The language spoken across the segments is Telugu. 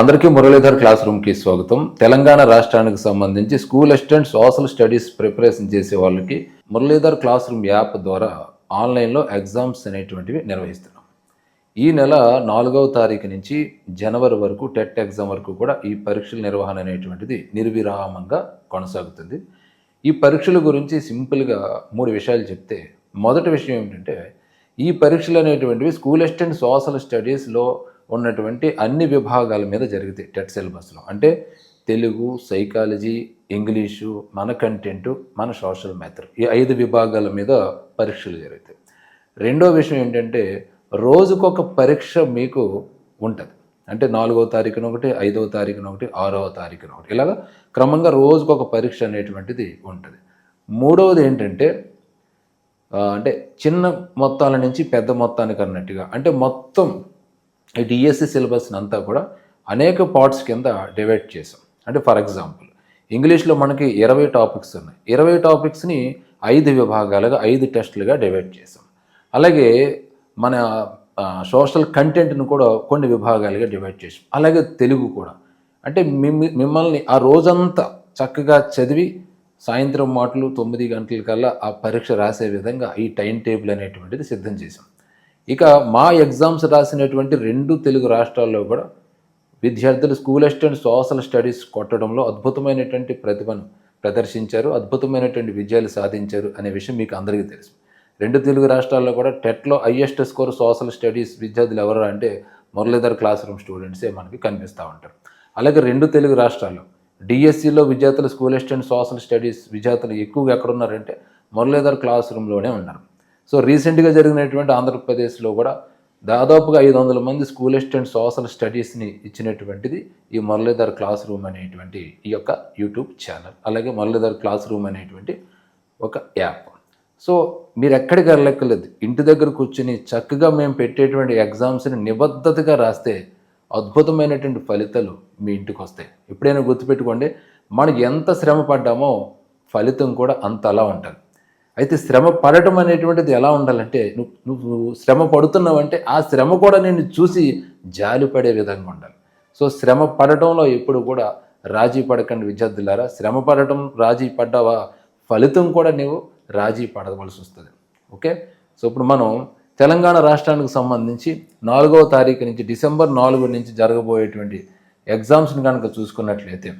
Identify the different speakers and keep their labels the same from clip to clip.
Speaker 1: అందరికీ మురళీధర్ క్లాస్ రూమ్కి స్వాగతం. తెలంగాణ రాష్ట్రానికి సంబంధించి school assistant social studies preparation చేసే వాళ్ళకి మురళీధర్ క్లాస్ రూమ్ యాప్ ద్వారా ఆన్లైన్లో ఎగ్జామ్స్ అనేటువంటివి నిర్వహిస్తున్నాం. ఈ నెల నాలుగవ తారీఖు నుంచి జనవరి వరకు టెట్ ఎగ్జామ్ వరకు కూడా ఈ పరీక్షల నిర్వహణ అనేటువంటిది నిర్విరామంగా కొనసాగుతుంది. ఈ పరీక్షల గురించి సింపుల్గా మూడు విషయాలు చెప్తే మొదటి విషయం ఏమిటంటే ఈ పరీక్షలు అనేటువంటివి స్కూల్ అసిస్టెంట్ సోషల్ స్టడీస్లో ఉన్నటువంటి అన్ని విభాగాల మీద జరుగుతాయి టెట్ సిలబస్లో. అంటే తెలుగు సైకాలజీ ఇంగ్లీషు మన కంటెంట్ మన సోషల్ మ్యాథర్ ఈ ఐదు విభాగాల మీద పరీక్షలు జరుగుతాయి. రెండో విషయం ఏంటంటే రోజుకొక పరీక్ష మీకు ఉంటుంది. అంటే నాలుగవ తారీఖున ఒకటి ఐదవ తారీఖున ఒకటి ఆరవ తారీఖున ఒకటి. ఇలాగా క్రమంగా రోజుకొక పరీక్ష అనేటువంటిది ఉంటుంది. మూడవది ఏంటంటే అంటే చిన్న మొత్తాల నుంచి పెద్ద మొత్తానికి అన్నట్టుగా. అంటే మొత్తం ఈ డిఎస్సి సిలబస్ని అంతా కూడా అనేక పార్ట్స్ కింద డివైడ్ చేసాం అంటే ఫర్ ఎగ్జాంపుల్ ఇంగ్లీష్లో మనకి ఇరవై టాపిక్స్ ఉన్నాయి. ఇరవై టాపిక్స్ని ఐదు విభాగాలుగా ఐదు టెస్టులుగా డివైడ్ చేసాం అలాగే మన సోషల్ కంటెంట్ను కూడా కొన్ని విభాగాలుగా డివైడ్ చేసాం అలాగే తెలుగు కూడా. అంటే మిమ్మల్ని ఆ రోజంతా చక్కగా చదివి సాయంత్రం మాటలు తొమ్మిది గంటల కల్లా ఆ పరీక్ష రాసే విధంగా ఈ టైం టేబుల్ అనేటువంటిది సిద్ధం చేసాం ఇక మా ఎగ్జామ్స్ రాసినటువంటి రెండు తెలుగు రాష్ట్రాల్లో కూడా విద్యార్థులు స్కూల్ అసిస్టెంట్ సోషల్ స్టడీస్ కొట్టడంలో అద్భుతమైనటువంటి ప్రతిభను ప్రదర్శించారు అద్భుతమైనటువంటి విజయాలు సాధించారు అనే విషయం మీకు అందరికీ తెలుసు. రెండు తెలుగు రాష్ట్రాల్లో కూడా టెట్లో హయ్యెస్ట్ స్కోర్ సోషల్ స్టడీస్ విద్యార్థులు ఎవరు అంటే మురళీధర్ క్లాస్ రూమ్ స్టూడెంట్సే మనకి కనిపిస్తూ ఉంటారు. అలాగే రెండు తెలుగు రాష్ట్రాల్లో డిఎస్సిలో విద్యార్థులు స్కూల్ అసిస్టెంట్ సోషల్ స్టడీస్ విద్యార్థులు ఎక్కువగా ఎక్కడ ఉన్నారంటే మురళీధర్ క్లాస్ రూమ్లోనే ఉన్నారు. సో రీసెంట్గా జరిగినటువంటి ఆంధ్రప్రదేశ్లో కూడా దాదాపుగా ఐదు వందల మంది స్కూల్ అసిస్టెంట్ సోషల్ స్టడీస్ని ఇచ్చినటువంటిది ఈ మురళీధర్ క్లాస్ రూమ్ అనేటువంటి ఈ యొక్క యూట్యూబ్ ఛానల్ అలాగే మురళీధర్ క్లాస్ రూమ్ అనేటువంటి ఒక యాప్. సో మీరు ఎక్కడికి వెళ్ళక్కర్లేదు. ఇంటి దగ్గర కూర్చుని చక్కగా మేము పెట్టేటువంటి ఎగ్జామ్స్ని నిబద్ధతగా రాస్తే అద్భుతమైనటువంటి ఫలితాలు మీ ఇంటికి వస్తాయి. ఎప్పుడైనా గుర్తుపెట్టుకోండి మనం ఎంత శ్రమ పడ్డామో ఫలితం కూడా అంత అలా ఉంటుంది. అయితే శ్రమ పడటం అనేటువంటిది ఎలా ఉండాలంటే నువ్వు నువ్వు శ్రమ పడుతున్నావంటే ఆ శ్రమ కూడా నేను చూసి జాలి పడే విధంగా ఉండాలి. సో శ్రమ పడటంలో ఎప్పుడు కూడా రాజీ పడకండి విద్యార్థులారా. శ్రమ పడటం రాజీ పడ్డావా? ఫలితం కూడా నీవు రాజీ పడవలసి వస్తుంది. ఓకే? సో ఇప్పుడు మనం తెలంగాణ రాష్ట్రానికి సంబంధించి నాలుగవ తారీఖు నుంచి డిసెంబర్ నాలుగు నుంచి జరగబోయేటువంటి ఎగ్జామ్స్ని కనుక చూసుకున్నట్లయితే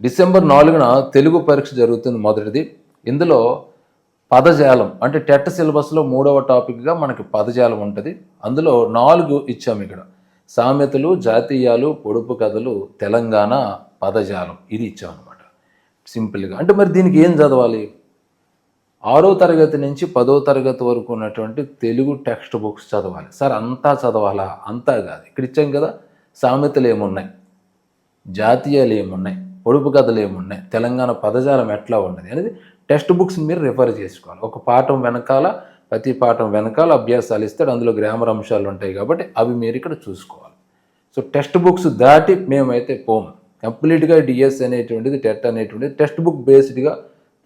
Speaker 1: డిసెంబర్ నాలుగున తెలుగు పరీక్ష జరుగుతుంది మొదటిది. ఇందులో పదజాలం అంటే టెట్ సిలబస్లో మూడవ టాపిక్గా మనకి పదజాలం ఉంటుంది. అందులో నాలుగు ఇచ్చాము ఇక్కడ. సామెతలు జాతీయాలు పొడుపు కథలు తెలంగాణ పదజాలం. ఇది ఇచ్చాం అనమాట సింపుల్గా. అంటే మరి దీనికి ఏం చదవాలి? ఆరో తరగతి నుంచి పదో తరగతి వరకు ఉన్నటువంటి తెలుగు టెక్స్ట్ బుక్స్ చదవాలి. సార్ అంతా చదవాలా? అంతా కాదు. ఇక్కడ ఇచ్చాం కదా సామెతలు ఏమున్నాయి? జాతీయాలు ఏమున్నాయి? పొడుపు కథలు ఏమున్నాయి? తెలంగాణ పదజాలం ఎట్లా ఉన్నది? అనేది టెక్స్ట్ బుక్స్ మీరు రిఫర్ చేసుకోవాలి. ఒక పాఠం వెనకాల ప్రతి పాఠం వెనకాల అభ్యాసాలు ఇస్తాడు. అందులో గ్రామర్ అంశాలు ఉంటాయి కాబట్టి అవి మీరు ఇక్కడ చూసుకోవాలి. సో టెక్స్ట్ బుక్స్ దాటి మేమైతే పోము. కంప్లీట్గా డిఎస్ అనేటువంటిది టెట్ అనేటువంటిది టెక్స్ట్ బుక్ బేస్డ్గా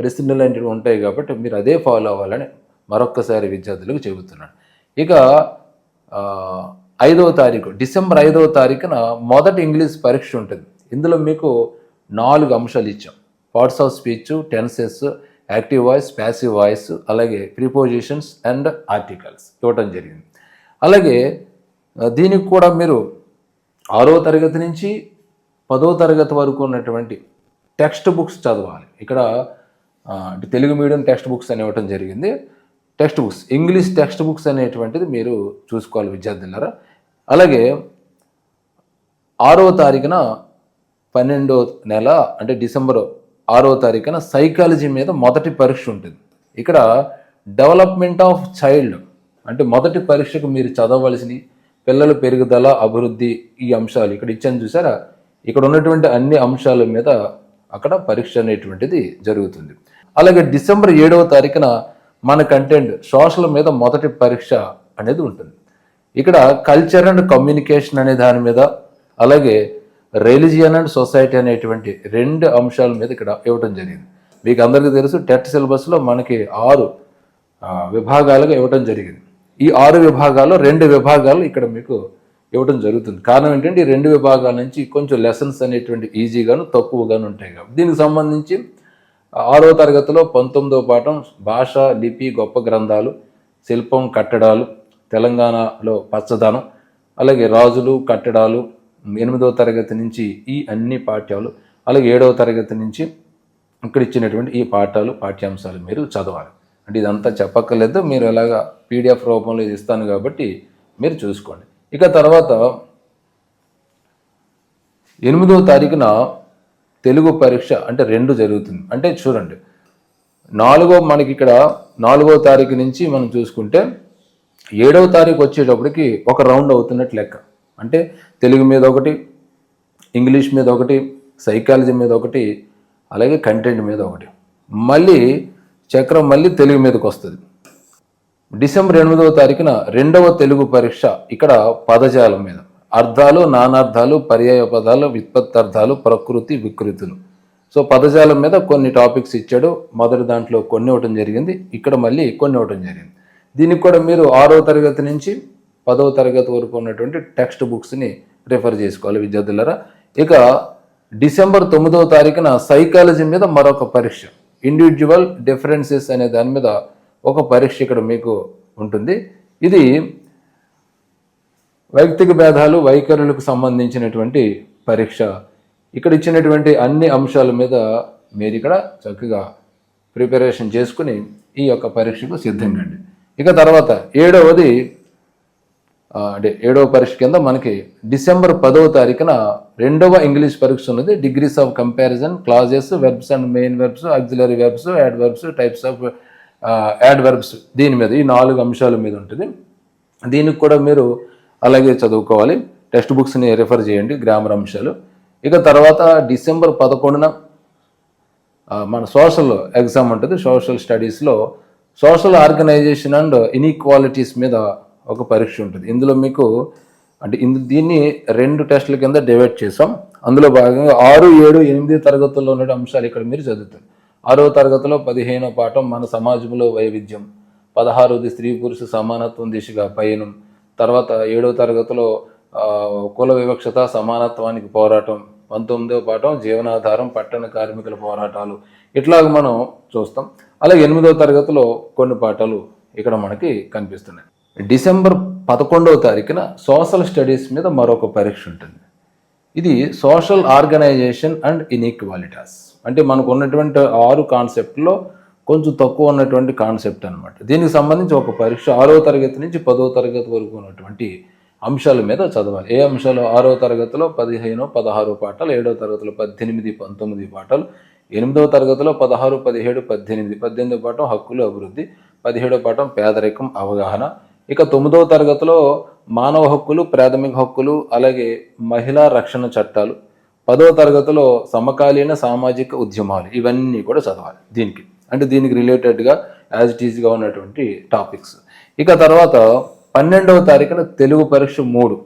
Speaker 1: ప్రశ్నలు లాంటివి ఉంటాయి కాబట్టి మీరు అదే ఫాలో అవ్వాలని మరొక్కసారి విద్యార్థులకు చెబుతున్నాను. ఇక ఐదవ తారీఖు డిసెంబర్ ఐదవ తారీఖున మొదటి ఇంగ్లీష్ పరీక్ష ఉంటుంది. ఇందులో మీకు నాలుగు అంశాలు ఇచ్చాం. Parts of speech tenses active voice passive voice అలాగే ప్రిపోజిషన్స్ అండ్ ఆర్టికల్స్ ఇవ్వటం జరిగింది. అలాగే దీనికి కూడా మీరు ఆరో తరగతి నుంచి పదో తరగతి వరకు ఉన్నటువంటి టెక్స్ట్ బుక్స్ చదవాలి. ఇక్కడ అంటే తెలుగు మీడియం టెక్స్ట్ బుక్స్ అని ఇవ్వటం జరిగింది. Text books English text books అనేటువంటిది మీరు చూసుకోవాలి విద్యార్థులారా. అలాగే ఆరో తారీఖున పన్నెండో నెల అంటే డిసెంబర్ ఆరో తారీఖున సైకాలజీ మీద మొదటి పరీక్ష ఉంటుంది. ఇక్కడ డెవలప్మెంట్ ఆఫ్ చైల్డ్ అంటే మొదటి పరీక్షకు మీరు చదవలసిన పిల్లల పెరుగుదల అభివృద్ధి ఈ అంశాలు ఇక్కడ ఇచ్చాను చూసారా? ఇక్కడ ఉన్నటువంటి అన్ని అంశాల మీద అక్కడ పరీక్ష అనేటువంటిది జరుగుతుంది. అలాగే డిసెంబర్ ఏడవ తారీఖున మన కంటెంట్ సోషల్ మీద మొదటి పరీక్ష అనేది ఉంటుంది. ఇక్కడ కల్చర్ అండ్ కమ్యూనికేషన్ అనే దాని మీద అలాగే రిలీజియన్ అండ్ సొసైటీ అనేటువంటి రెండు అంశాల మీద ఇక్కడ ఇవ్వటం జరిగింది. మీకు అందరికీ తెలుసు టెట్ సిలబస్లో మనకి ఆరు విభాగాలుగా ఇవ్వటం జరిగింది. ఈ ఆరు విభాగాల్లో రెండు విభాగాలు ఇక్కడ మీకు ఇవ్వడం జరుగుతుంది. కారణం ఏంటంటే ఈ రెండు విభాగాల నుంచి కొంచెం లెసన్స్ అనేటువంటి ఈజీగాను తక్కువగాను ఉంటాయి కాబట్టి. దీనికి సంబంధించి ఆరో తరగతిలో పంతొమ్మిదో పాఠం భాష లిపి గొప్ప గ్రంథాలు శిల్పం కట్టడాలు తెలంగాణలో పచ్చదనం అలాగే రాజులు కట్టడాలు ఎనిమిదో తరగతి నుంచి ఈ అన్ని పాఠ్యాలు అలాగే ఏడవ తరగతి నుంచి ఇక్కడ ఇచ్చినటువంటి ఈ పాఠాలు పాఠ్యాంశాలు మీరు చదవాలి. అంటే ఇదంతా చెప్పక్కర్లేదు మీరు ఎలాగ పీడిఎఫ్ రూపంలో ఇది ఇస్తాను కాబట్టి మీరు చూసుకోండి. ఇక తర్వాత ఎనిమిదో తారీఖున తెలుగు పరీక్ష అంటే రెండు జరుగుతుంది. అంటే చూడండి నాలుగో మనకి ఇక్కడ నాలుగో తారీఖు నుంచి మనం చూసుకుంటే ఏడవ తారీఖు వచ్చేటప్పటికి ఒక రౌండ్ అవుతున్నట్టు లెక్క. అంటే తెలుగు మీద ఒకటి ఇంగ్లీష్ మీద ఒకటి సైకాలజీ మీద ఒకటి అలాగే కంటెంట్ మీద ఒకటి. మళ్ళీ చక్రం మళ్ళీ తెలుగు మీదకి వస్తుంది. డిసెంబర్ ఎనిమిదవ తారీఖున రెండవ తెలుగు పరీక్ష ఇక్కడ పదజాలం మీద. అర్థాలు నానార్థాలు పర్యాయ పదాలు వ్యుత్పత్తార్థాలు ప్రకృతి వికృతులు. సో పదజాలం మీద కొన్ని టాపిక్స్ ఇచ్చాడు. మొదటి దాంట్లో కొన్ని ఇవ్వటం జరిగింది. ఇక్కడ మళ్ళీ కొన్ని ఇవ్వటం జరిగింది. దీనికి కూడా మీరు ఆరో తరగతి నుంచి పదవ తరగతి వరకు ఉన్నటువంటి టెక్స్ట్ బుక్స్ని రిఫర్ చేసుకోవాలి విద్యార్థులరా. ఇక డిసెంబర్ తొమ్మిదవ తారీఖున సైకాలజీ మీద మరొక పరీక్ష. ఇండివిజువల్ డిఫరెన్సెస్ అనే దాని మీద ఒక పరీక్ష ఇక్కడ మీకు ఉంటుంది. ఇది వైయక్తిక భేదాలు వైఖరులకు సంబంధించినటువంటి పరీక్ష. ఇక్కడ ఇచ్చినటువంటి అన్ని అంశాల మీద మీరు ఇక్కడ చక్కగా ప్రిపరేషన్ చేసుకుని ఈ యొక్క పరీక్షకు సిద్ధంగా ఇక తర్వాత ఏడవది అంటే ఏడవ పరీక్ష కింద మనకి డిసెంబర్ పదవ తారీఖున రెండవ ఇంగ్లీష్ పరీక్ష ఉన్నది. Degrees of comparison clauses verbs and main verbs auxiliary verbs adverbs types of adverbs దీని మీద ఈ నాలుగు అంశాల మీద ఉంటుంది. దీనికి కూడా మీరు అలాగే చదువుకోవాలి. టెక్స్ట్ బుక్స్ని రిఫర్ చేయండి గ్రామర్ అంశాలు. ఇక తర్వాత డిసెంబర్ పదకొండున మన సోషల్ ఎగ్జామ్ ఉంటుంది. సోషల్ స్టడీస్లో సోషల్ ఆర్గనైజేషన్ అండ్ ఇన్ఈక్వాలిటీస్ మీద ఒక పరీక్ష ఉంటుంది. ఇందులో మీకు అంటే ఇందు దీన్ని రెండు టెస్టుల కింద డివైడ్ చేసాం అందులో భాగంగా ఆరు ఏడు ఎనిమిది తరగతుల్లో ఉన్న అంశాలు ఇక్కడ మీరు చదువుతారు. ఆరో తరగతిలో పదిహేనో పాఠం మన సమాజంలో వైవిధ్యం. పదహారోది స్త్రీ పురుష సమానత్వం దిశగా పయనం. తర్వాత ఏడో తరగతిలో కుల వివక్షత సమానత్వానికి పోరాటం. పంతొమ్మిదవ పాఠం జీవనాధారం పట్టణ కార్మికుల పోరాటాలు. ఇట్లాగ మనం చూస్తాం. అలాగే ఎనిమిదవ తరగతిలో కొన్ని పాఠాలు ఇక్కడ మనకి కనిపిస్తున్నాయి. డిసెంబర్ పదకొండవ తారీఖున సోషల్ స్టడీస్ మీద మరొక పరీక్ష ఉంటుంది. ఇది సోషల్ ఆర్గనైజేషన్ అండ్ ఇన్ఈక్వాలిటాస్. అంటే మనకు ఉన్నటువంటి ఆరు కాన్సెప్ట్లో కొంచెం తక్కువ ఉన్నటువంటి కాన్సెప్ట్ అనమాట దీనికి సంబంధించి ఒక పరీక్ష ఆరో తరగతి నుంచి పదో తరగతి వరకు ఉన్నటువంటి అంశాల మీద చదవాలి. ఏ అంశాలు? ఆరో తరగతిలో పదిహేను పదహారు పాఠాలు. ఏడో తరగతిలో పద్దెనిమిది పంతొమ్మిది పాఠాలు. ఎనిమిదవ తరగతిలో పదహారు పదిహేడు పద్దెనిమిది. పద్దెనిమిది పాఠం హక్కులు అభివృద్ధి. పదిహేడో పాఠం పేదరికం అవగాహన. ఇక తొమ్మిదవ తరగతిలో మానవ హక్కులు ప్రాథమిక హక్కులు అలాగే మహిళా రక్షణ చట్టాలు. పదవ తరగతిలో సమకాలీన సామాజిక ఉద్యమాలు ఇవన్నీ కూడా చదవాలి దీనికి. అంటే దీనికి రిలేటెడ్గా యాజ్ ఇట్ ఈజ్గా ఉన్నటువంటి టాపిక్స్. ఇక తర్వాత పన్నెండవ తారీఖున తెలుగు పరీక్ష మూడు.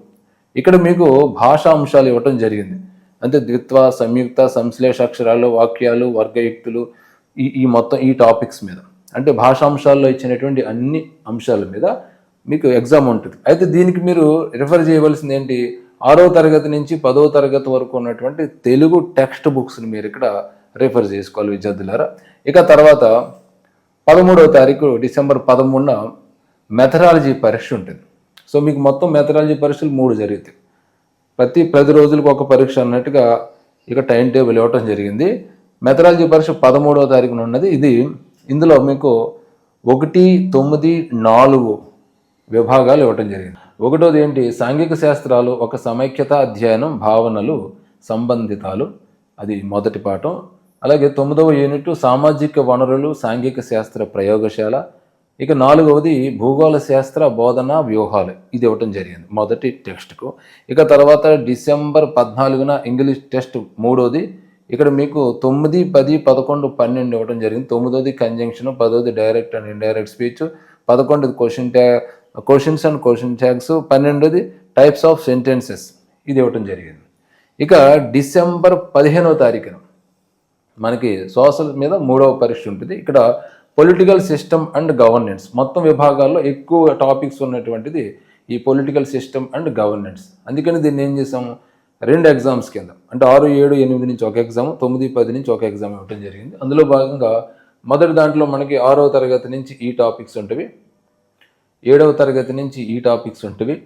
Speaker 1: ఇక్కడ మీకు భాషా అంశాలు ఇవ్వటం జరిగింది. అంటే ద్విత్వ సంయుక్త సంశ్లేష అక్షరాలు వాక్యాలు వర్గయుక్తులు ఈ ఈ మొత్తం ఈ టాపిక్స్ మీద. అంటే భాషాంశాల్లో ఇచ్చినటువంటి అన్ని అంశాల మీద మీకు ఎగ్జామ్ ఉంటుంది. అయితే దీనికి మీరు రిఫర్ చేయవలసింది ఏంటి? ఆరో తరగతి నుంచి పదో తరగతి వరకు ఉన్నటువంటి తెలుగు టెక్స్ట్ బుక్స్ని మీరు ఇక్కడ రిఫర్ చేసుకోవాలి విద్యార్థులారా. ఇక తర్వాత పదమూడవ తారీఖు డిసెంబర్ పదమూడున మెథడాలజీ పరీక్ష ఉంటుంది. సో మీకు మొత్తం మెథడాలజీ పరీక్షలు మూడు జరుగుతాయి. ప్రతి పది రోజులకు ఒక పరీక్ష అన్నట్టుగా ఇక టైం టేబుల్ ఇవ్వటం జరిగింది. మెథడాలజీ పరీక్ష పదమూడవ తారీఖున ఉన్నది. ఇది ఇందులో మీకు ఒకటి తొమ్మిది నాలుగు విభాగాలు ఇవ్వటం జరిగింది. ఒకటోది ఏంటి? సాంఘిక శాస్త్రాలు ఒక సమైక్యత అధ్యయనం భావనలు సంబంధితాలు. అది మొదటి పాఠం. అలాగే తొమ్మిదవ యూనిట్ సామాజిక వనరులు సాంఘిక శాస్త్ర ప్రయోగశాల. ఇక నాలుగవది భూగోళ శాస్త్ర బోధన వ్యూహాలు. ఇది ఇవ్వటం జరిగింది మొదటి టెక్స్ట్కు. ఇక తర్వాత డిసెంబర్ పద్నాలుగున ఇంగ్లీష్ టెస్ట్ మూడోది. ఇక్కడ మీకు తొమ్మిది పది పదకొండు పన్నెండు ఇవ్వడం జరిగింది. తొమ్మిదోది కంజంక్షన్ పదోది direct and indirect speech పదకొండుది question tag questions and question tags పన్నెండుది types of sentences ఇది ఇవ్వటం జరిగింది. ఇక డిసెంబర్ పదిహేనవ తారీఖున మనకి సోషల్ మీద మూడవ పరీక్ష ఉంటుంది. ఇక్కడ పొలిటికల్ సిస్టమ్ అండ్ గవర్నెన్స్ మొత్తం విభాగాల్లో ఎక్కువ టాపిక్స్ ఉన్నటువంటిది ఈ పొలిటికల్ సిస్టమ్ అండ్ గవర్నెన్స్ అందుకని దీన్ని ఏం చేసాము రెండు ఎగ్జామ్స్ కింద. అంటే ఆరు ఏడు ఎనిమిది నుంచి ఒక ఎగ్జామ్ తొమ్మిది పది నుంచి ఒక ఎగ్జామ్ ఇవ్వడం జరిగింది. అందులో భాగంగా మొదటి దాంట్లో మనకి ఆరవ తరగతి నుంచి ఈ టాపిక్స్ ఉంటవి ఏడవ తరగతి నుంచి ఈ టాపిక్స్ ఉంటవి.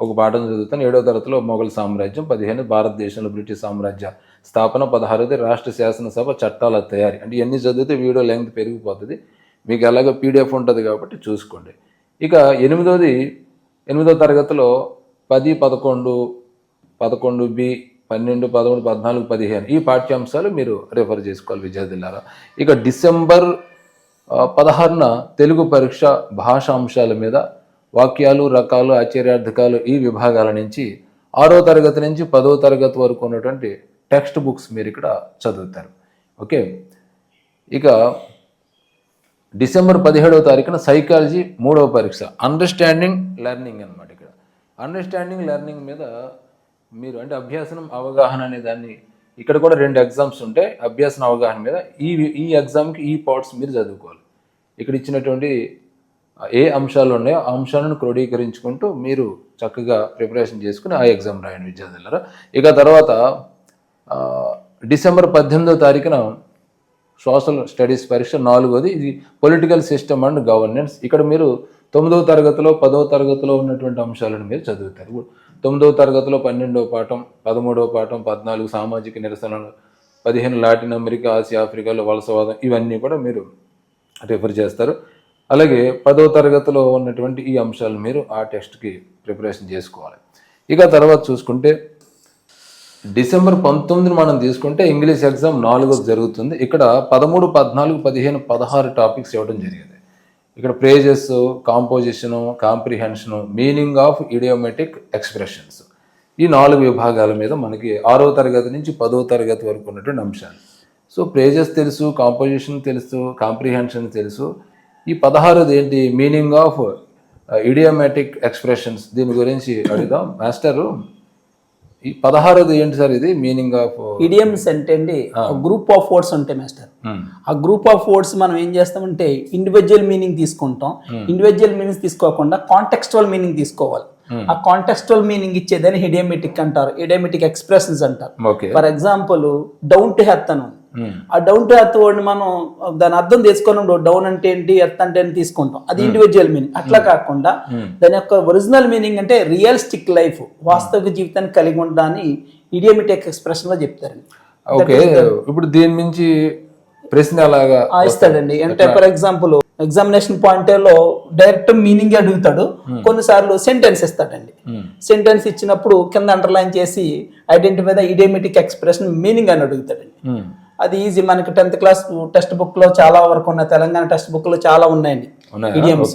Speaker 1: ఒక పాఠం చదువుతాను. ఏడవ తరగతిలో మొఘల్ సామ్రాజ్యం పదిహేను భారతదేశంలో బ్రిటిష్ సామ్రాజ్య స్థాపన పదహారవది రాష్ట్ర శాసనసభ చట్టాల తయారీ. అంటే ఇవన్నీ చదివితే వీడియో లెంగ్త్ పెరిగిపోతుంది. మీకు ఎలాగో పీడిఎఫ్ ఉంటుంది కాబట్టి చూసుకోండి. ఇక ఎనిమిదవది ఎనిమిదవ తరగతిలో పది పదకొండు పదకొండు బి పన్నెండు పదమూడు పద్నాలుగు పదిహేను. ఈ పాఠ్యాంశాలు మీరు రిఫర్ చేసుకోవాలి విద్యార్థులారా. ఇక డిసెంబర్ పదహారున తెలుగు పరీక్ష భాషాంశాల మీద వాక్యాలు రకాలు ఆశ్చర్యార్థకాలు ఈ విభాగాల నుంచి ఆరో తరగతి నుంచి పదో తరగతి వరకు ఉన్నటువంటి టెక్స్ట్ బుక్స్ మీరు ఇక్కడ చదువుతారు. ఓకే? ఇక డిసెంబర్ పదిహేడవ తారీఖున సైకాలజీ మూడవ పరీక్ష. అండర్స్టాండింగ్ లెర్నింగ్ అన్నమాట ఇక్కడ. అండర్స్టాండింగ్ లెర్నింగ్ మీద మీరు అంటే అభ్యాసనం అవగాహన అనే దాన్ని ఇక్కడ కూడా రెండు ఎగ్జామ్స్ ఉంటాయి అభ్యాసన అవగాహన మీద ఈ ఈ ఎగ్జామ్కి ఈ పార్ట్స్ మీరు చదువుకోవాలి. ఇక్కడ ఇచ్చినటువంటి ఏ అంశాలు ఉన్నాయో ఆ అంశాలను క్రోడీకరించుకుంటూ మీరు చక్కగా ప్రిపరేషన్ చేసుకుని ఆ ఎగ్జామ్ రాయండి విద్యార్థులారా. ఇక తర్వాత డిసెంబర్ పద్దెనిమిదో తారీఖున సోషల్ స్టడీస్ పరీక్ష నాలుగోది. ఇది పొలిటికల్ సిస్టమ్ అండ్ గవర్నెన్స్ ఇక్కడ మీరు తొమ్మిదవ తరగతిలో పదవ తరగతిలో ఉన్నటువంటి అంశాలను మీరు చదువుతారు. తొమ్మిదవ తరగతిలో పన్నెండవ పాఠం పదమూడవ పాఠం పద్నాలుగు సామాజిక నిరసనలు పదిహేను లాటిన్ అమెరికా ఆసియా ఆఫ్రికాలో వలసవాదం ఇవన్నీ కూడా మీరు రిఫర్ చేస్తారు. అలాగే పదవ తరగతిలో ఉన్నటువంటి ఈ అంశాలు మీరు ఆ టెస్ట్కి ప్రిపరేషన్ చేసుకోవాలి. ఇక తర్వాత చూసుకుంటే డిసెంబర్ పంతొమ్మిదిని మనం తీసుకుంటే ఇంగ్లీష్ ఎగ్జామ్ నాలుగో జరుగుతుంది. ఇక్కడ పదమూడు పద్నాలుగు పదిహేను పదహారు టాపిక్స్ ఇవ్వడం జరిగింది. ఇక్కడ phrases composition comprehension meaning of idiomatic expressions ఈ నాలుగు విభాగాల మీద మనకి ఆరో తరగతి నుంచి పదో తరగతి వరకు ఉన్నటువంటి అంశాలు. సో ప్రేజెస్ తెలుసు కాంపోజిషన్ తెలుసు కాంప్రిహెన్షన్ తెలుసు. ఈ పదహారుది ఏంటి? మీనింగ్ ఆఫ్ ఇడియోమెటిక్ ఎక్స్ప్రెషన్స్ దీని గురించి అడుగుదాం. మాస్టరు ఈ పదహారోది ఏంటి సార్ ఇది? మీనింగ్ ఆఫ్
Speaker 2: ఇడియమ్స్ అంటే అండి. గ్రూప్ ఆఫ్ వర్డ్స్ ఉంటాయి మాస్టర్ ఆ గ్రూప్ ఆఫ్ వర్డ్స్ మనం ఏం చేస్తామంటే ఇండివిజువల్ మీనింగ్ తీసుకుంటాం. ఇండివిజువల్ మీనింగ్స్ తీసుకోకుండా కాంటెక్స్టువల్ మీనింగ్ తీసుకోవాలి. ఆ కాంటెక్స్టువల్ మీనింగ్ ఇచ్చేదని హిడియమెటిక్ అంటారు. ఇడియమెటిక్ ఎక్స్ప్రెషన్స్ అంటారు. For example down to earth అని ఉంది. ఆ డౌన్ టు ఎర్త్ వర్డ్ మనం దాని అర్థం తీసుకున్నప్పుడు డౌన్ అంటే ఏంటి ఎర్త్ అంటే ఏంటి తీసుకుంటాం. అది ఇండివిజువల్ మీనింగ్ అట్లా కాకుండా దాని యొక్క ఒరిజినల్ మీనింగ్ అంటే రియలిస్టిక్ లైఫ్ వాస్తవిక జీవితాన్ని కలిగి ఉండడాన్ని ఇడియమెటిక్ ఎక్స్ప్రెషన్లో చెప్తారండి
Speaker 1: ఓకే ఇప్పుడు దీని నుంచి ప్రశ్న అలాగా
Speaker 2: ఇస్తాడండి. అంటే ఫర్ ఎగ్జాంపుల్ ఎగ్జామినేషన్ పాయింట్లో డైరెక్ట్ మీనింగ్ అడుగుతాడు. కొన్నిసార్లు సెంటెన్స్ ఇస్తాడండి. సెంటెన్స్ ఇచ్చినప్పుడు కింద అండర్లైన్ చేసి identify the idiomatic expression meaning అని అడుగుతాడండి. అది ఈజీ మనకి టెన్త్ క్లాస్ టెక్స్ట్ బుక్లో చాలా వరకు ఉన్నాయి. తెలంగాణ టెక్స్ట్ బుక్లో చాలా ఉన్నాయండి? ఇడియమ్స్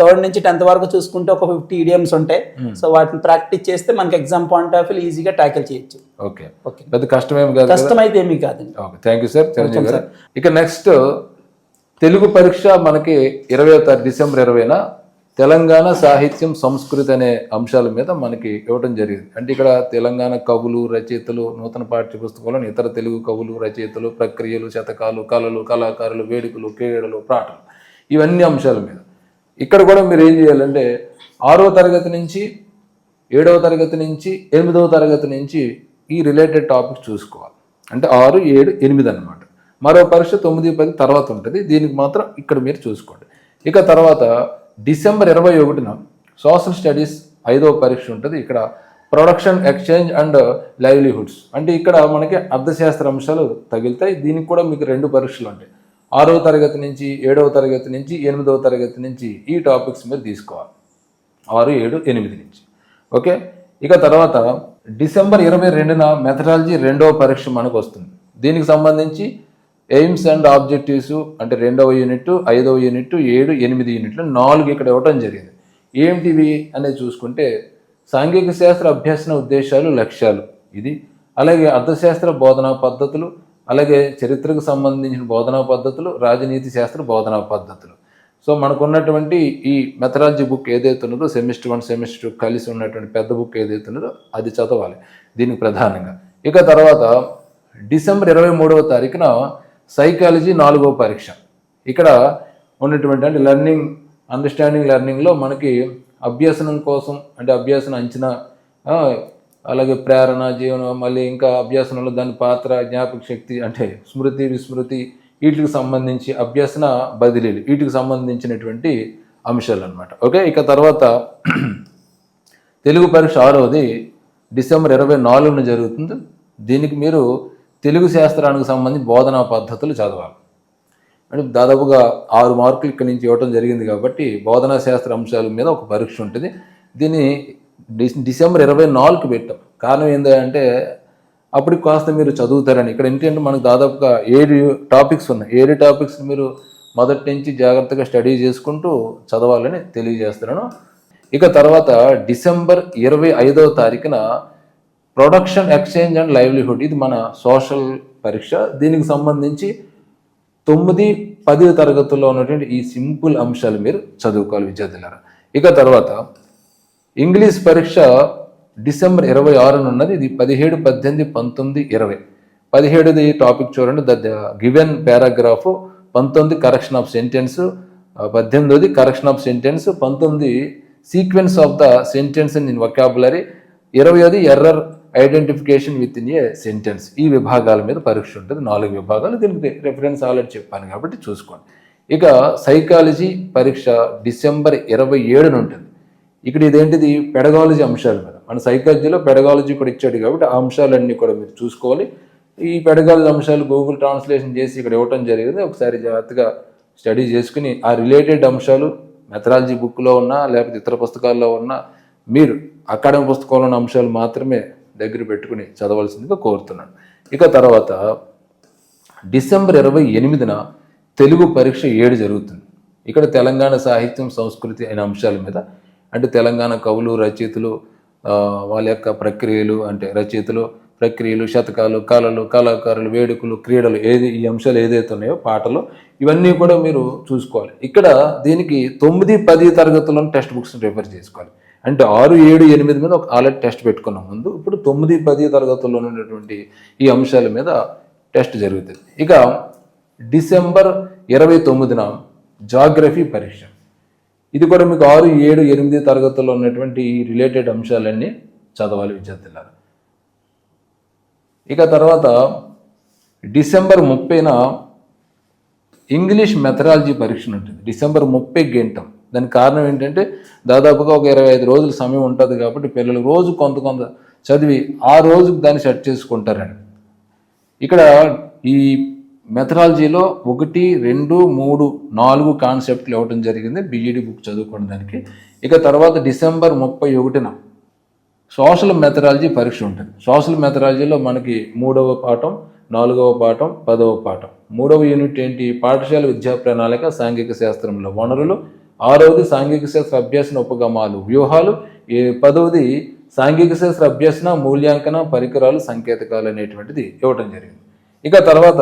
Speaker 2: థర్డ్ నుంచి టెన్త్ వరకు చూసుకుంటే ఒక ఫిఫ్టీ ఇడియమ్స్ ఉంటాయి. సో వాటిని ప్రాక్టీస్ చేస్తే మనకి ఎగ్జామ్ పాయింట్ ఆఫ్ వ్యూ ఈజీగా ట్యాకిల్ చేయొచ్చు.
Speaker 1: ఓకే.
Speaker 2: ఓకే.
Speaker 1: పెద్ద కష్టమేం కాదు కదా?
Speaker 2: కష్టం అయితే ఏమీ కాదండి.
Speaker 1: Okay. Thank you sir. Chiranjeevi garu ఇక నెక్స్ట్ తెలుగు పరీక్ష మనకి ఇరవై డిసెంబర్ ఇరవైన తెలంగాణ సాహిత్యం సంస్కృతి అనే అంశాల మీద మనకి ఇవ్వడం జరిగింది. అంటే ఇక్కడ తెలంగాణ కవులు రచయితలు నూతన పాఠ్య పుస్తకాలను ఇతర తెలుగు కవులు రచయితలు ప్రక్రియలు శతకాలు కళలు కళాకారులు వేడుకలు క్రీడలు పాటలు ఇవన్నీ అంశాల మీద. ఇక్కడ కూడా మీరు ఏం చేయాలంటే ఆరో తరగతి నుంచి ఏడవ తరగతి నుంచి ఎనిమిదవ తరగతి నుంచి ఈ రిలేటెడ్ టాపిక్ చూసుకోవాలి. అంటే ఆరు ఏడు ఎనిమిది అన్నమాట. మరో పరీక్ష తొమ్మిది పది తర్వాత ఉంటుంది. దీనికి మాత్రం ఇక్కడ మీరు చూసుకోండి. ఇక తర్వాత డిసెంబర్ ఇరవై ఒకటిన సోషల్ స్టడీస్ ఐదవ పరీక్ష ఉంటుంది. ఇక్కడ ప్రొడక్షన్ ఎక్స్చేంజ్ అండ్ లైవ్లీహుడ్స్. అంటే ఇక్కడ మనకి అర్థశాస్త్ర అంశాలు తగులుతాయి. దీనికి కూడా మీకు రెండు పరీక్షలు ఉంటాయి. ఆరవ తరగతి నుంచి ఏడవ తరగతి నుంచి ఎనిమిదవ తరగతి నుంచి ఈ టాపిక్స్ మీరు తీసుకోవాలి. ఆరు ఏడు ఎనిమిది నుంచి. ఓకే? ఇక తర్వాత డిసెంబర్ ఇరవై రెండున మెథడాలజీ రెండవ పరీక్ష మనకు వస్తుంది. దీనికి సంబంధించి ఎయిమ్స్ అండ్ ఆబ్జెక్టివ్స్ అంటే రెండవ యూనిట్ ఐదవ యూనిట్ ఏడు ఎనిమిది యూనిట్లు నాలుగు ఇక్కడ ఇవ్వటం జరిగింది. ఏంటివి అనేది చూసుకుంటే సాంఘిక శాస్త్ర అభ్యసన ఉద్దేశాలు లక్ష్యాలు ఇది. అలాగే అర్థశాస్త్ర బోధనా పద్ధతులు అలాగే చరిత్రకు సంబంధించిన బోధనా పద్ధతులు రాజనీతి శాస్త్ర బోధనా పద్ధతులు. సో మనకున్నటువంటి ఈ మెథడాలజీ బుక్ ఏదైతే ఉన్నదో సెమిస్టర్ వన్ సెమిస్టర్ టూ కలిసి ఉన్నటువంటి పెద్ద బుక్ ఏదైతే ఉన్నదో అది చదవాలి దీనికి ప్రధానంగా. ఇక తర్వాత డిసెంబర్ ఇరవై మూడవ తారీఖున సైకాలజీ నాలుగో పరీక్ష. ఇక్కడ ఉన్నటువంటి అంటే లెర్నింగ్ అండర్స్టాండింగ్ లెర్నింగ్లో మనకి అభ్యసనం కోసం అంటే అభ్యసన అంచనా అలాగే ప్రేరణ జీవనం మళ్ళీ ఇంకా అభ్యసనంలో దాని పాత్ర జ్ఞాపక శక్తి అంటే స్మృతి విస్మృతి వీటికి సంబంధించి అభ్యసన బదిలీలు వీటికి సంబంధించినటువంటి అంశాలు అనమాట ఓకే ఇక తర్వాత తెలుగు పరీక్ష ఆరవది డిసెంబర్ ఇరవై నాలుగున జరుగుతుంది. దీనికి మీరు తెలుగు శాస్త్రానికి సంబంధించి బోధనా పద్ధతులు చదవాలి. అంటే దాదాపుగా ఆరు మార్కులు ఇక్కడి నుంచి ఇవ్వడం జరిగింది కాబట్టి బోధనా శాస్త్ర అంశాల మీద ఒక పరీక్ష ఉంటుంది. దీన్ని డిసెంబర్ ఇరవై నాలుగుకి పెట్టాం. కారణం ఏంటంటే అప్పటికి కాస్త మీరు చదువుతారని. ఇక్కడ ఏంటంటే మనకు దాదాపుగా ఏడు టాపిక్స్ ఉన్నాయి. ఏడు టాపిక్స్ మీరు మొదటి నుంచి జాగ్రత్తగా స్టడీ చేసుకుంటూ చదవాలని తెలియజేస్తున్నాను. ఇక తర్వాత డిసెంబర్ ఇరవై ఐదవ తారీఖున ప్రొడక్షన్ ఎక్స్చేంజ్ అండ్ లైవ్లీహుడ్. ఇది మన సోషల్ పరీక్ష. దీనికి సంబంధించి తొమ్మిది పది తరగతుల్లో ఉన్నటువంటి ఈ సింపుల్ అంశాలు మీరు చదువుకోవాలి విద్యార్థులారా. ఇక తర్వాత ఇంగ్లీష్ పరీక్ష డిసెంబర్ ఇరవై ఆరున ఉన్నది. ఇది పదిహేడు పద్దెనిమిది పంతొమ్మిది ఇరవై. పదిహేడుది టాపిక్ చూడండి. The given paragraph. పంతొమ్మిది కరెక్షన్ ఆఫ్ సెంటెన్స్. పద్దెనిమిది కరెక్షన్ ఆఫ్ సెంటెన్స్. పంతొమ్మిది sequence of the sentence in vocabulary ఇరవైది error identification within a sentence ఈ విభాగాల మీద పరీక్ష ఉంటుంది. నాలుగు విభాగాలు దీనికి రెఫరెన్స్ ఆల్రెడీ చెప్పాను కాబట్టి చూసుకోండి. ఇక సైకాలజీ పరీక్ష డిసెంబర్ ఇరవై ఏడున ఉంటుంది. ఇక్కడ ఇదేంటిది? పెడగాలజీ అంశాల మీద. మన సైకాలజీలో పెడగాలజీ కూడా ఇచ్చాడు కాబట్టి ఆ అంశాలన్నీ కూడా మీరు చూసుకోవాలి. ఈ పెడగాలజీ అంశాలు గూగుల్ ట్రాన్స్లేషన్ చేసి ఇక్కడ ఇవ్వటం జరిగింది. ఒకసారి జాగ్రత్తగా స్టడీ చేసుకుని ఆ రిలేటెడ్ అంశాలు మెథడాలజీ బుక్లో ఉన్నా లేకపోతే ఇతర పుస్తకాల్లో ఉన్నా మీరు అకాడమిక్ పుస్తకంలో ఉన్న అంశాలు మాత్రమే దగ్గర పెట్టుకుని చదవాల్సిందిగా కోరుతున్నాను. ఇక తర్వాత డిసెంబర్ ఇరవై ఎనిమిదిన తెలుగు పరీక్ష ఏడు జరుగుతుంది. ఇక్కడ తెలంగాణ సాహిత్యం సంస్కృతి అనే అంశాల మీద అంటే తెలంగాణ కవులు రచయితలు వాళ్ళ యొక్క ప్రక్రియలు అంటే రచయితలు ప్రక్రియలు శతకాలు కళలు కళాకారులు వేడుకలు క్రీడలు ఏది ఈ అంశాలు ఏదైతే ఉన్నాయో పాటలు ఇవన్నీ కూడా మీరు చూసుకోవాలి. ఇక్కడ దీనికి తొమ్మిది పది తరగతులను టెక్స్ట్ బుక్స్ రిఫర్ చేసుకోవాలి. అంటే ఆరు ఏడు ఎనిమిది మీద ఒక ఆల్రెడీ టెస్ట్ పెట్టుకున్నాం. ముందు ఇప్పుడు తొమ్మిది పది తరగతుల్లో ఉన్నటువంటి ఈ అంశాల మీద టెస్ట్ జరుగుతుంది. ఇక డిసెంబర్ ఇరవై తొమ్మిదిన జాగ్రఫీ పరీక్ష. ఇది కూడా మీకు ఆరు ఏడు ఎనిమిది తరగతుల్లో ఉన్నటువంటి ఈ రిలేటెడ్ అంశాలన్నీ చదవాలి విద్యార్థులారు. ఇక తర్వాత డిసెంబర్ ముప్పైన ఇంగ్లీష్ మెథడాలజీ పరీక్ష ఉంటుంది. డిసెంబర్ ముప్పై గంటం. దానికి కారణం ఏంటంటే దాదాపుగా ఒక ఇరవై ఐదు రోజుల సమయం ఉంటుంది కాబట్టి పిల్లలు రోజు కొంత కొంత చదివి ఆ రోజుకి దాన్ని సెట్ చేసుకుంటారండి. ఇక్కడ ఈ మెథడాలజీలో ఒకటి రెండు మూడు నాలుగు కాన్సెప్ట్లు ఇవ్వడం జరిగింది బీఈడి బుక్ చదువుకోవడానికి ఇక తర్వాత డిసెంబర్ ముప్పై ఒకటిన సోషల్ మెథడాలజీ పరీక్ష ఉంటుంది. సోషల్ మెథడాలజీలో మనకి మూడవ పాఠం నాలుగవ పాఠం పదవ పాఠం. మూడవ యూనిట్ ఏంటి? పాఠశాల విద్యా ప్రణాళిక సాంఘిక శాస్త్రంలో వనరులు ఆరవది సాంఘిక శాస్త్ర అభ్యసన ఉపగమాలు. వ్యూహాలు ఈ పదవది సాంఘిక శాస్త్ర అభ్యసన మూల్యాంకన పరికరాలు సంకేతకాలు అనేటువంటిది ఇవ్వటం జరిగింది. ఇక తర్వాత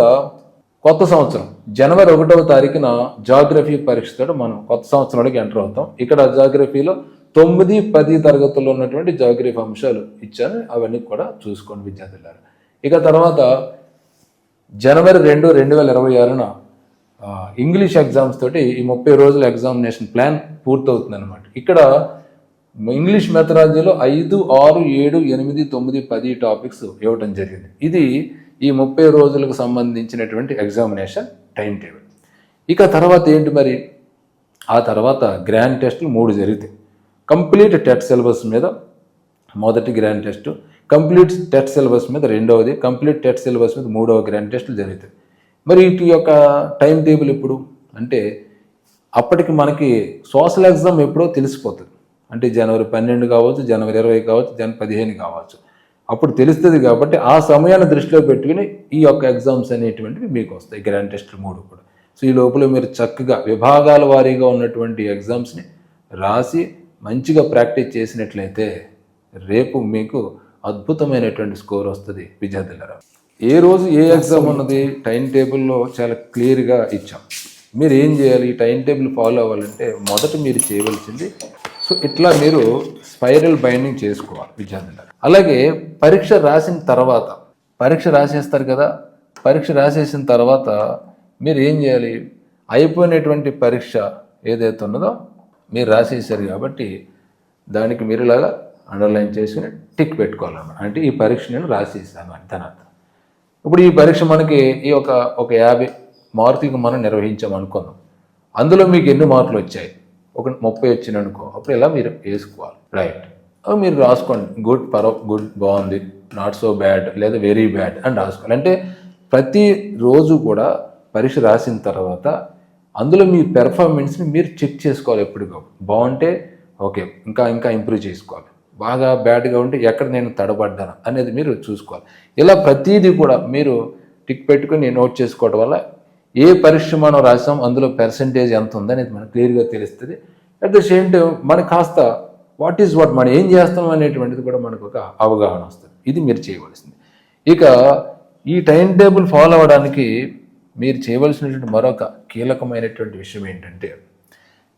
Speaker 1: కొత్త సంవత్సరం. జనవరి ఒకటవ తారీఖున జాగ్రఫీ పరీక్షతో మనం కొత్త సంవత్సరంలోకి ఎంటర్ అవుతాం. ఇక్కడ జాగ్రఫీలో తొమ్మిది పది తరగతుల్లో ఉన్నటువంటి జాగ్రఫీ అంశాలు ఇచ్చాను. అవన్నీ కూడా చూసుకోండి విద్యార్థులారా. ఇక తర్వాత జనవరి రెండు రెండు వేల ఇరవై ఆరున ఇంగ్లీష్ ఎగ్జామ్స్ తోటి ఈ ముప్పై రోజుల ఎగ్జామినేషన్ ప్లాన్ పూర్తవుతుంది అనమాట ఇక్కడ ఇంగ్లీష్ మెథడాలజీలో ఐదు ఆరు ఏడు ఎనిమిది తొమ్మిది పది టాపిక్స్ ఇవ్వటం జరిగింది. ఇది ఈ ముప్పై రోజులకు సంబంధించినటువంటి ఎగ్జామినేషన్ టైం టేబుల్ ఇక తర్వాత ఏంటి మరి? ఆ తర్వాత గ్రాండ్ టెస్ట్లు మూడు జరుగుతాయి కంప్లీట్ టెట్ సిలబస్ మీద మొదటి grand test complete TET syllabus మీద రెండవది కంప్లీట్ టెట్ సిలబస్ మీద మూడవ గ్రాండ్ టెస్ట్లు జరుగుతాయి మరి వీటి యొక్క టైం టేబుల్ ఇప్పుడు అంటే అప్పటికి మనకి సోషల్ ఎగ్జామ్ ఎప్పుడో తెలిసిపోతుంది. అంటే జనవరి పన్నెండు కావచ్చు జనవరి ఇరవై కావచ్చు జనవరి పదిహేను కావచ్చు. అప్పుడు తెలుస్తుంది కాబట్టి ఆ సమయాన్ని దృష్టిలో పెట్టుకుని ఈ యొక్క ఎగ్జామ్స్ అనేటువంటివి మీకు వస్తాయి. గ్రాండ్ టెస్ట్లు మూడు కూడా. సో ఈ లోపల మీరు చక్కగా విభాగాల వారీగా ఉన్నటువంటి ఎగ్జామ్స్ని రాసి మంచిగా ప్రాక్టీస్ చేసినట్లయితే రేపు మీకు అద్భుతమైనటువంటి స్కోర్ వస్తుంది. విద్యార్థులరా. ఏ రోజు ఏ ఎగ్జామ్ ఉన్నది టైం టేబుల్లో చాలా క్లియర్గా ఇచ్చాం. మీరు ఏం చేయాలి? ఈ టైం టేబుల్ ఫాలో అవ్వాలంటే మొదట మీరు చేయవలసింది సో ఇట్లా మీరు స్పైరల్ బైండింగ్ చేసుకోవాలి విద్యార్థులారా అలాగే పరీక్ష రాసిన తర్వాత పరీక్ష రాసేస్తారు కదా పరీక్ష రాసేసిన తర్వాత మీరు ఏం చేయాలి? అయిపోయినటువంటి పరీక్ష ఏదైతే ఉన్నదో మీరు రాసేసారు కాబట్టి దానికి మీరు ఇలాగా అండర్లైన్ చేసుకుని టిక్ పెట్టుకోవాలన్నమాట. అంటే ఈ పరీక్ష నేను రాసేసాను అని దాని అర్థం. ఇప్పుడు ఈ పరీక్ష మనకి ఈ ఒక ఒక యాభై మార్కులకు మనం నిర్వహించాం అనుకుందాం అందులో మీకు ఎన్ని మార్కులు వచ్చాయి? ఒక ముప్పై వచ్చింది అనుకో అప్పుడు ఇలా మీరు వేసుకోవాలి? రైట్ అవి మీరు రాసుకోండి. గుడ్ పర గుడ్ బాగుంది. నాట్ సో బ్యాడ్ లేదా వెరీ బ్యాడ్ అని రాసుకోవాలి. అంటే ప్రతి రోజు కూడా పరీక్ష రాసిన తర్వాత అందులో మీ పెర్ఫార్మెన్స్ని మీరు చెక్ చేసుకోవాలి ఎప్పటికప్పుడు. బాగుంటే ఓకే ఇంకా ఇంకా ఇంప్రూవ్ చేసుకోవాలి. బాగా బ్యాడ్గా ఉంటే ఎక్కడ నేను తడబడ్డాను అనేది మీరు చూసుకోవాలి. ఇలా ప్రతీదీ కూడా మీరు టిక్ పెట్టుకుని నోట్ చేసుకోవడం వల్ల ఏ పరీక్ష మనం రాసాం అందులో పర్సంటేజ్ ఎంత ఉందనేది మనకు క్లియర్గా తెలుస్తుంది. అట్ ద సేమ్ టైం మనకు కాస్త వాట్ ఈజ్ వాట్ మనం ఏం చేస్తాం అనేటువంటిది కూడా మనకు ఒక అవగాహన వస్తుంది. ఇది మీరు చేయవలసింది. ఇక ఈ టైం టేబుల్ ఫాలో అవ్వడానికి మీరు చేయవలసినటువంటి మరొక కీలకమైనటువంటి విషయం ఏంటంటే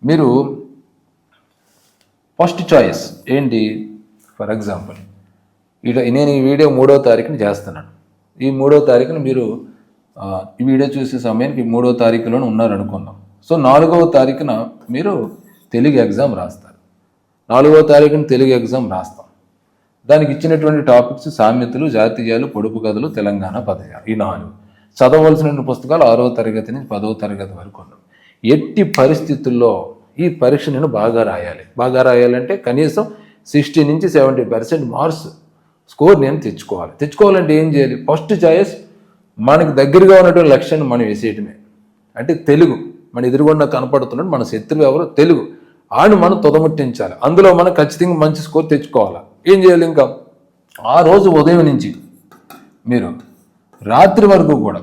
Speaker 1: మీరు ఫస్ట్ చాయిస్ ఏంటి? ఫర్ ఎగ్జాంపుల్ ఇట నేను ఈ వీడియో మూడో తారీఖున చేస్తున్నాను. ఈ మూడో తారీఖున మీరు ఈ వీడియో చూసే సమయానికి మూడో తారీఖులోనే ఉన్నారనుకుందాం. సో నాలుగవ తారీఖున మీరు తెలుగు ఎగ్జామ్ రాస్తారు. నాలుగవ తారీఖున తెలుగు ఎగ్జామ్ రాస్తాం. దానికి ఇచ్చినటువంటి టాపిక్స్ సామెతలు జాతీయాలు పొడుపు కథలు తెలంగాణ పదయాలు. ఈ నాలుగు. చదవలసిన పుస్తకాలు ఆరో తరగతి నుంచి పదవ తరగతి వరకు ఉన్నాయి ఎట్టి పరిస్థితుల్లో ఈ పరీక్ష నేను బాగా రాయాలి. బాగా రాయాలంటే కనీసం సిక్స్టీ నుంచి సెవెంటీ పర్సెంట్ మార్క్స్ స్కోర్ నేను తెచ్చుకోవాలి. తెచ్చుకోవాలంటే ఏం చేయాలి? ఫస్ట్ చాయిస్ మనకి దగ్గరగా ఉన్నటువంటి లక్ష్యాన్ని మనం వేసేయటమే. అంటే తెలుగు. మన ఎదురుగుండా కనపడుతున్నాడు మన శత్రువు ఎవరు తెలుగు. ఆడిని మనం తుదముట్టించాలి. అందులో మనం ఖచ్చితంగా మంచి స్కోర్ తెచ్చుకోవాలి? ఏం చేయాలి ఇంకా? ఆ రోజు ఉదయం నుంచి మీరు రాత్రి వరకు కూడా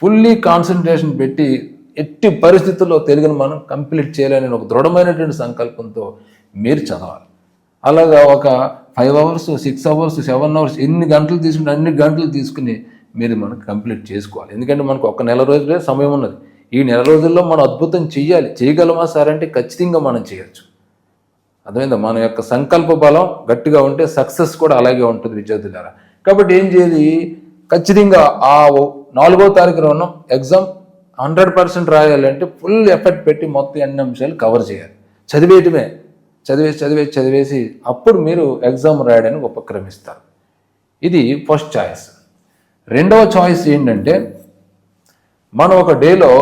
Speaker 1: ఫుల్లీ కాన్సన్ట్రేషన్ పెట్టి ఎట్టి పరిస్థితుల్లో తెలుగును మనం కంప్లీట్ చేయాలని ఒక దృఢమైనటువంటి సంకల్పంతో మీరు చదవాలి. అలాగా ఒక five hours six hours seven hours ఎన్ని గంటలు తీసుకుంటే అన్ని గంటలు తీసుకుని మీరు మనకు కంప్లీట్ చేసుకోవాలి. ఎందుకంటే మనకు ఒక నెల రోజులే సమయం ఉన్నది. ఈ నెల రోజుల్లో మనం అద్భుతం చేయాలి చేయగలమా సార్ అంటే ఖచ్చితంగా మనం చేయొచ్చు. అర్థమైందా? మన యొక్క సంకల్ప బలం గట్టిగా ఉంటే సక్సెస్ కూడా అలాగే ఉంటుంది విద్యార్థులారా. కాబట్టి ఏం చేయాలి? ఖచ్చితంగా ఆ ఓ- నాలుగో తారీఖున ఉన్న ఎగ్జామ్ హండ్రెడ్ పర్సెంట్ రాయాలంటే ఫుల్ ఎఫర్ట్ పెట్టి మొత్తం అన్ని అంశాలు కవర్ చేయాలి. చదివేయటమే చదివేసి చదివేసి చదివేసి అప్పుడు మీరు ఎగ్జామ్ రాయడానికి ఉపక్రమిస్తారు. ఇది ఫస్ట్ చాయిస్. రెండవ చాయిస్ ఏంటంటే మనం ఒక డేలో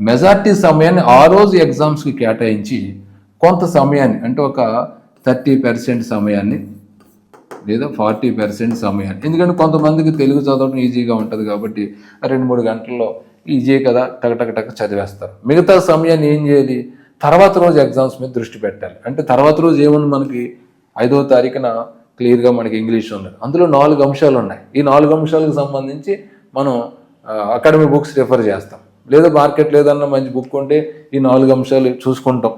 Speaker 1: మెజార్టీ సమయాన్ని ఆ రోజు ఎగ్జామ్స్కి కేటాయించి కొంత సమయాన్ని అంటే ఒక థర్టీ పర్సెంట్ సమయాన్ని లేదా ఫార్టీ పర్సెంట్ సమయాన్ని ఎందుకంటే కొంతమందికి తెలుగు చదవడం ఈజీగా ఉంటుంది కాబట్టి రెండు మూడు గంటల్లో ఈజీ కదా టక టక చదివేస్తారు. మిగతా సమయాన్ని ఏం చేయాలి? తర్వాత రోజు ఎగ్జామ్స్ మీద దృష్టి పెట్టాలి. అంటే తర్వాత రోజు ఏముంది మనకి? ఐదో తారీఖున క్లియర్గా మనకి ఇంగ్లీష్ ఉంది అందులో నాలుగు అంశాలు ఉన్నాయి. ఈ నాలుగు అంశాలకు సంబంధించి మనం అకాడమీ బుక్స్ రిఫర్ చేస్తాం. లేదా మార్కెట్ లేదన్నా మంచి బుక్ ఉంటే ఈ నాలుగు అంశాలు చూసుకుంటాం.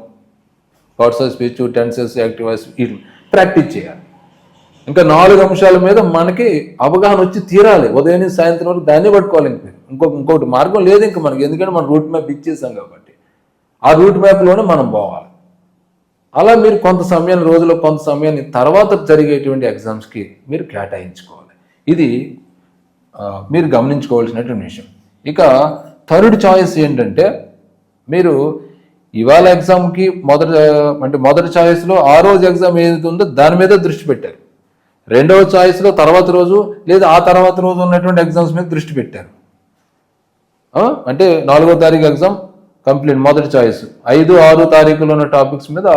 Speaker 1: Parts of speech tenses active వీటిని ప్రాక్టీస్ చేయాలి. ఇంకా నాలుగు అంశాల మీద మనకి అవగాహన వచ్చి తీరాలి. ఉదయం నుంచి సాయంత్రం వరకు దాన్ని పట్టుకోవాలి ఇంక. ఇంకో ఇంకొక ఇంకొకటి మార్గం లేదు ఇంకా మనకి. ఎందుకంటే మనం రూట్ మ్యాప్ ఇచ్చేసాం కాబట్టి. ఆ రూట్ మ్యాప్లోనే మనం పోవాలి. అలా మీరు కొంత సమయాన్ని రోజులో కొంత సమయాన్ని తర్వాత జరిగేటువంటి ఎగ్జామ్స్కి మీరు కేటాయించుకోవాలి. ఇది మీరు గమనించుకోవాల్సినటువంటి విషయం. ఇక థర్డ్ చాయిస్ ఏంటంటే మీరు ఇవాళ ఎగ్జామ్కి మొదటి అంటే మొదటి చాయిస్లో ఆ రోజు ఎగ్జామ్ ఏది ఉందో దాని మీద దృష్టి పెట్టారు. రెండవ చాయిస్లో తర్వాత రోజు లేదా ఆ తర్వాత రోజు ఉన్నటువంటి ఎగ్జామ్స్ మీద దృష్టి పెట్టారు. అంటే నాలుగో తారీఖు ఎగ్జామ్ కంప్లీట్ మొదటి చాయిస్ ఐదు ఆరు తారీఖులో ఉన్న టాపిక్స్ మీద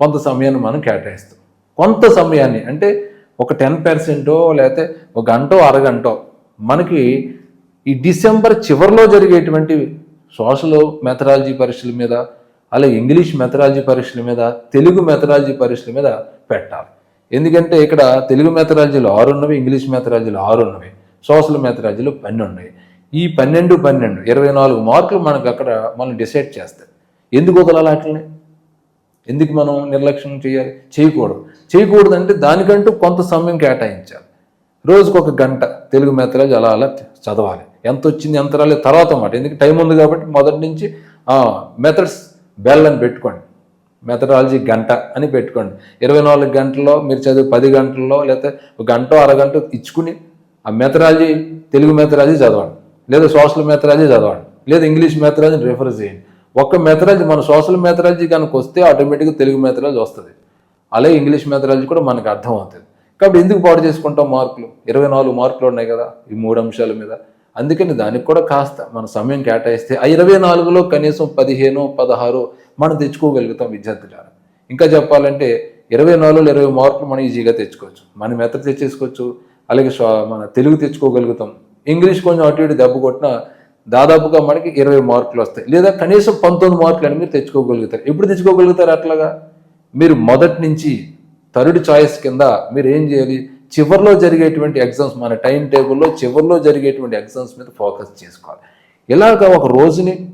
Speaker 1: కొంత సమయాన్ని మనం కేటాయిస్తాం. కొంత సమయాన్ని అంటే ఒక టెన్ పర్సెంటో లేకపోతే ఒక గంటో అరగంటో మనకి ఈ డిసెంబర్ చివరిలో జరిగేటువంటి సోషల్ మెథడాలజీ పరీక్షల మీద అలాగే ఇంగ్లీష్ మెథడాలజీ పరీక్షల మీద తెలుగు మెథడాలజీ పరీక్షల మీద పెట్టాలి. ఎందుకంటే ఇక్కడ తెలుగు మెథడాలజీలో ఆరు ఉన్నవి ఇంగ్లీష్ మెథడాలజీలో ఆరు ఉన్నవి సోషల్ మెథడాలజీలో పన్నెండు ఉన్నాయి. ఈ పన్నెండు పన్నెండు ఇరవై నాలుగు మార్కులు మనకు అక్కడ మనం డిసైడ్ చేస్తాయి. ఎందుకు వదలాలి వాటిని? ఎందుకు మనం నిర్లక్ష్యం చేయాలి? చేయకూడదు. చేయకూడదు అంటే దానికంటూ కొంత సమయం కేటాయించాలి. రోజుకు ఒక గంట తెలుగు మెథడాలజీ అలా అలా చదవాలి. ఎంత వచ్చింది ఎంత రాలేదు తర్వాత మాట. ఎందుకంటే టైం ఉంది కాబట్టి మొదటి నుంచి మెథడ్స్ బెల్ అని పెట్టుకోండి. మెథడాలజీ గంట అని పెట్టుకోండి. ఇరవై నాలుగు గంటల్లో మీరు చదివి పది గంటల్లో లేకపోతే ఒక గంట అరగంట ఇచ్చుకుని ఆ మెథడాలజీ తెలుగు మెథడాలజీ చదవండి. లేదా సోషల్ మెథడాలజీ చదవండి. లేదా ఇంగ్లీష్ మెథడాలజీని రిఫర్ చేయండి. ఒక్క మెథడాలజీ మన సోషల్ మెథడాలజీ కనుక వస్తే ఆటోమేటిక్గా తెలుగు మెథడాలజీ వస్తుంది. అలాగే ఇంగ్లీష్ మెథడాలజీ కూడా మనకు అర్థం అవుతుంది కాబట్టి ఎందుకు పాటు చేసుకుంటాం మార్కులు? ఇరవై నాలుగు మార్కులు ఉన్నాయి కదా ఈ మూడు అంశాల మీద. అందుకని దానికి కూడా కాస్త మన సమయం కేటాయిస్తే ఆ ఇరవై నాలుగులో కనీసం పదిహేను పదహారు మనం తెచ్చుకోగలుగుతాం విద్యార్థులు ఇంకా చెప్పాలంటే ఇరవై నాలుగులో ఇరవై మార్కులు మనం ఈజీగా తెచ్చుకోవచ్చు. మనం మెథడ్ తెచ్చేసుకోవచ్చు? అలాగే మన తెలుగు తెచ్చుకోగలుగుతాం. ఇంగ్లీష్ కొంచెం అటు ఇటు దెబ్బ కొట్టినా దాదాపుగా మనకి ఇరవై మార్కులు వస్తాయి. లేదా కనీసం పంతొమ్మిది మార్కులు అని మీరు తెచ్చుకోగలుగుతారు. ఎప్పుడు తెచ్చుకోగలుగుతారు అట్లాగా? మీరు మొదటి నుంచి థర్డ్ చాయిస్ కింద మీరు ఏం చేయాలి? చివరిలో జరిగేటువంటి ఎగ్జామ్స్ మన టైం టేబుల్లో చివరిలో జరిగేటువంటి ఎగ్జామ్స్ మీద ఫోకస్ చేసుకోవాలి. ఇలాగ ఒక రోజుని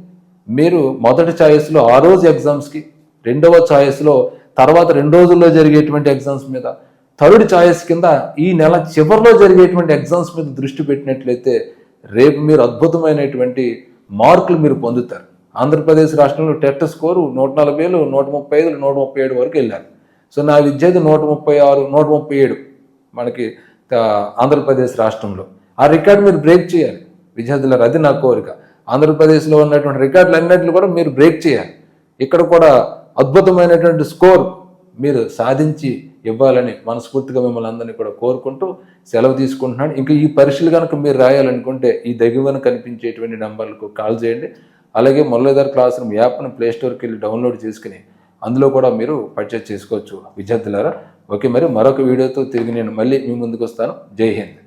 Speaker 1: మీరు మొదటి ఛాయిస్లో ఆ రోజు ఎగ్జామ్స్కి రెండవ ఛాయిస్లో తర్వాత రెండు రోజుల్లో జరిగేటువంటి ఎగ్జామ్స్ మీద థర్డ్ ఛాయిస్ కింద ఈ నెల చివరిలో జరిగేటువంటి ఎగ్జామ్స్ మీద దృష్టి పెట్టినట్లయితే రేపు మీరు అద్భుతమైనటువంటి మార్కులు మీరు పొందుతారు. ఆంధ్రప్రదేశ్ రాష్ట్రంలో టెట్ స్కోరు నూట నలభై వేలు నూట ముప్పై ఐదు నూట ముప్పై ఏడు వరకు వెళ్ళారు సో నా విద్యార్థి నూట ముప్పై ఆరు నూట ముప్పై ఏడు మనకి ఆంధ్రప్రదేశ్ రాష్ట్రంలో. ఆ రికార్డు మీరు బ్రేక్ చేయాలి. విద్యార్థులారు అది నా కోరిక. ఆంధ్రప్రదేశ్లో ఉన్నటువంటి రికార్డులు అన్నింటిని కూడా మీరు బ్రేక్ చేయాలి. ఇక్కడ కూడా అద్భుతమైనటువంటి స్కోర్ మీరు సాధించి ఇవ్వాలని మనస్ఫూర్తిగా మిమ్మల్ని అందరినీ కూడా కోరుకుంటూ సెలవు తీసుకుంటున్నాను. ఇంకా ఈ పరీక్షలు కనుక మీరు రాయాలనుకుంటే ఈ దగ్గర కనిపించేటువంటి నంబర్లకు కాల్ చేయండి. అలాగే మురళీధర్ క్లాస్ రూమ్ యాప్ను ప్లే స్టోర్కి వెళ్ళి డౌన్లోడ్ చేసుకుని అందులో కూడా మీరు పర్చేజ్ చేసుకోవచ్చు. విద్యార్థులారా ఓకే మరి మరొక వీడియోతో తిరిగి నేను మళ్ళీ మీ ముందుకు వస్తాను. జై హింద్.